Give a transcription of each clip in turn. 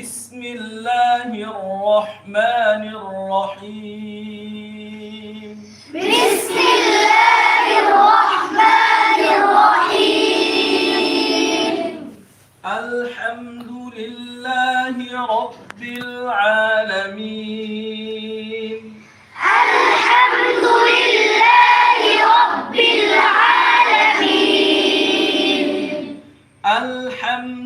بسم الله الرحمن الرحيم. بسم الله الرحمن الرحيم. الحمد لله رب العالمين. الحمد لله رب العالمين. الحمد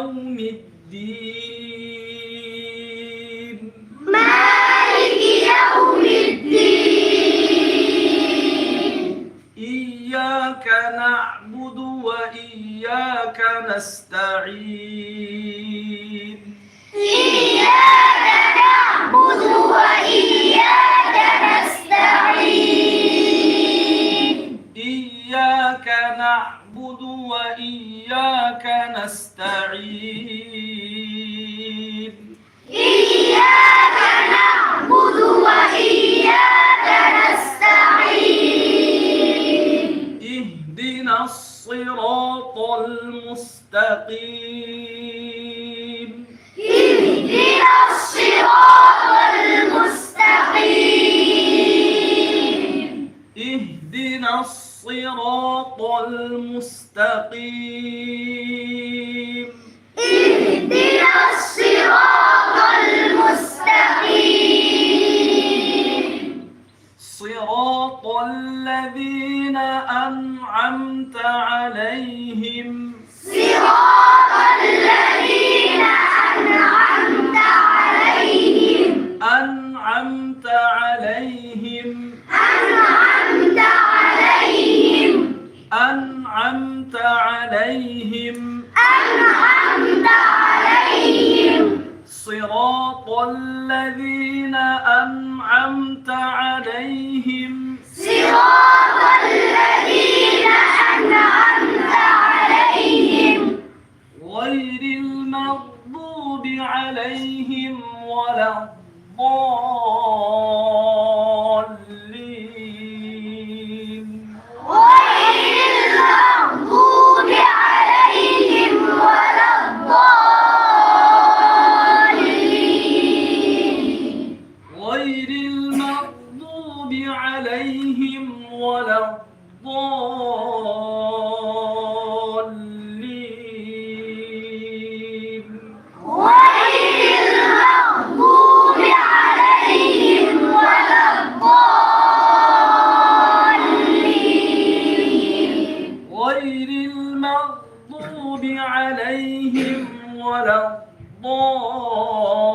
يوم الدين مالك يوم الدين إياك نعبد وإياك نستعين إياك نعبد وإياك وإياك نستعين. المستقيم. اهدنا الصراط المستقيم. صراط الذين أنعمت عليهم عليهم ولا الضالين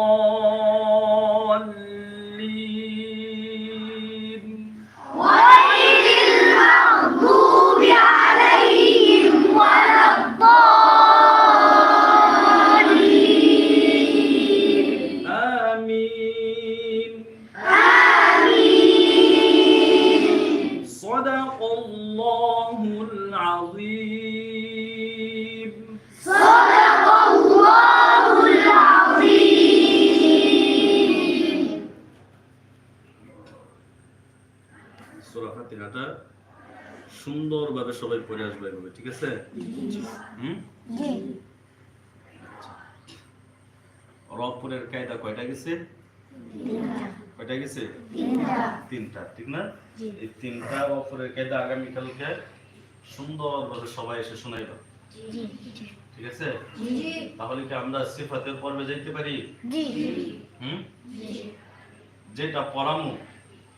ফাতিহাটা সুন্দরভাবে সবাই পড়ে আসবে এভাবে ঠিক আছে? হুম? রপরের কায়দা কয়টা গেছে? কয়টা গেছে? তিনটা। ঠিক না? এই তিনটা অপরের কায়দা আগামীকালকে সুন্দরভাবে সবাই এসে ঠিক আছে? তাহলে কি আমরা সিফাতের পর্বে যাইতে পারি? হুম? যেটা পড়ামু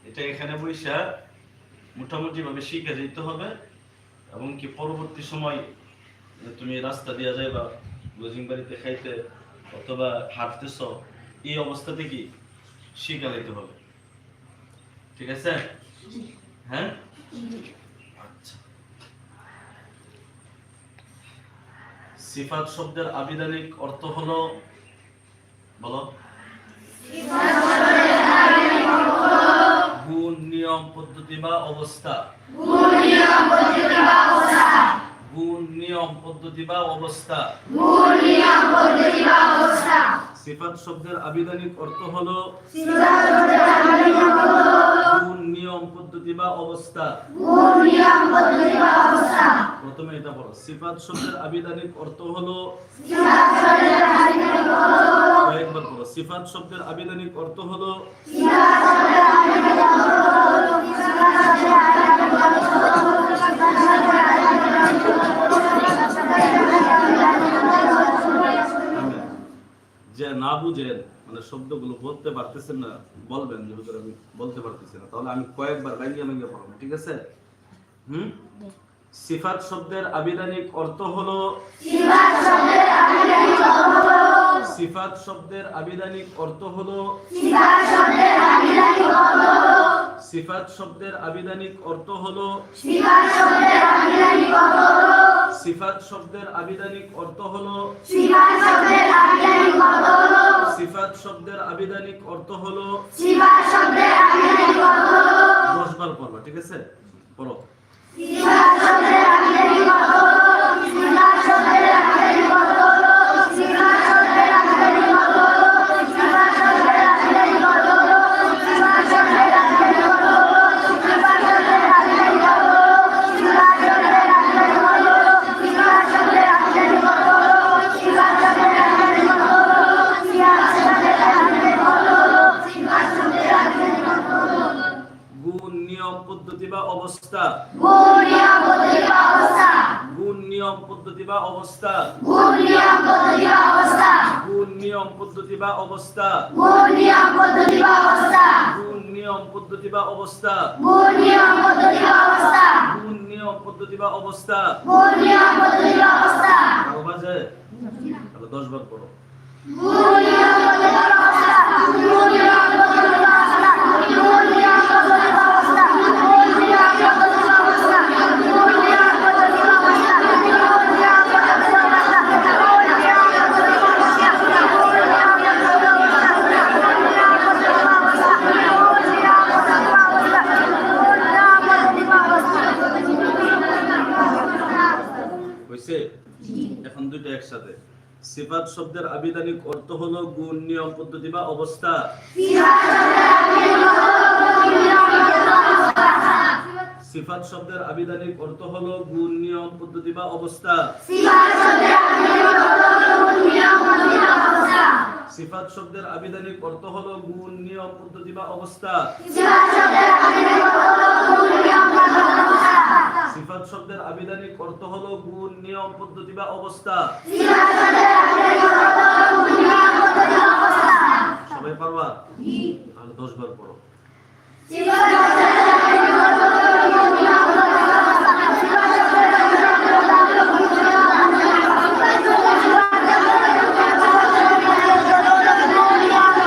এটা এখানে বইসা মোটামুটি ভাবে শিখে যেতে হবে এবং কি পরবর্তী সময় তুমি রাস্তা দিয়ে যাই বা লজিং বাড়িতে খাইতে অথবা হাঁটতেছ এই অবস্থাতে কি শিখে নিতে হবে? ঠিক আছে? হ্যাঁ? আচ্ছা। সিফাত শব্দের আবিধানিক অর্থ হলো বলো গুণ নিয়ম পদ্ধতি বা অবস্থা। গুণ নিয়ম পদ্ধতি বা অবস্থা। সিফাত শব্দের আবিধানিক অর্থ হলো গুণ নিয়ম পদ্ধতি বা অবস্থা। প্রথমে এটা বলো। সিফাত শব্দের আবিধানিক অর্থ হলো কয়েকবার বলো সিফাত শব্দের আবিধানিক অর্থ হলো? যে না বুঝেন মানে শব্দগুলো বলতে পারতেছেন না বলবেন যে আমি বলতে পারতেছি না। তাহলে আমি কয়েকবার লাইনিয়ে লাইনিয়ে পড়াবো ঠিক আছে? হুম? সিফাত শব্দের আবিধানিক অর্থ হলো সিফাত শব্দের আবিধানিক অর্থ হলো সিফাত শব্দের আবিধানিক অর্থ হলো সিফাত শব্দের আবিধানিক অর্থ হলো সিফাত শব্দের আবিধানিক অর্থ হলো দশ বার পড়বা ঠিক আছে পড়ো তিনি ভাষণ রাখলেন গুণ নিয়ম পদ্ধতি বা অবস্থা গুণ নিয়ম পদ্ধতি বা অবস্থা গুণ নিয়ম পদ্ধতি বা অবস্থা গুণ নিয়ম পদ্ধতি বা অবস্থা গুণ নিয়ম পদ্ধতি বা অবস্থা বাজে তাহলে দশ বার পড়ো এখন দুইটা একসাথে। সিফাত শব্দের আবিধানিক অর্থ হলো গুণ, নিয়ম, পদ্ধতি বা অবস্থা। সিফাত শব্দের আবিধানিক অর্থ হলো গুণ, নিয়ম, পদ্ধতি বা অবস্থা। সিফাত শব্দের আবিধানিক অর্থ হলো গুণ, নিয়ম, পদ্ধতি বা অবস্থা। সিফাত শব্দের আবিধানিক অর্থ হলো গুণ নিয়ম পদ্ধতি বা অবস্থা। সবাই পারবা? তাহলে দশ বার পড়ো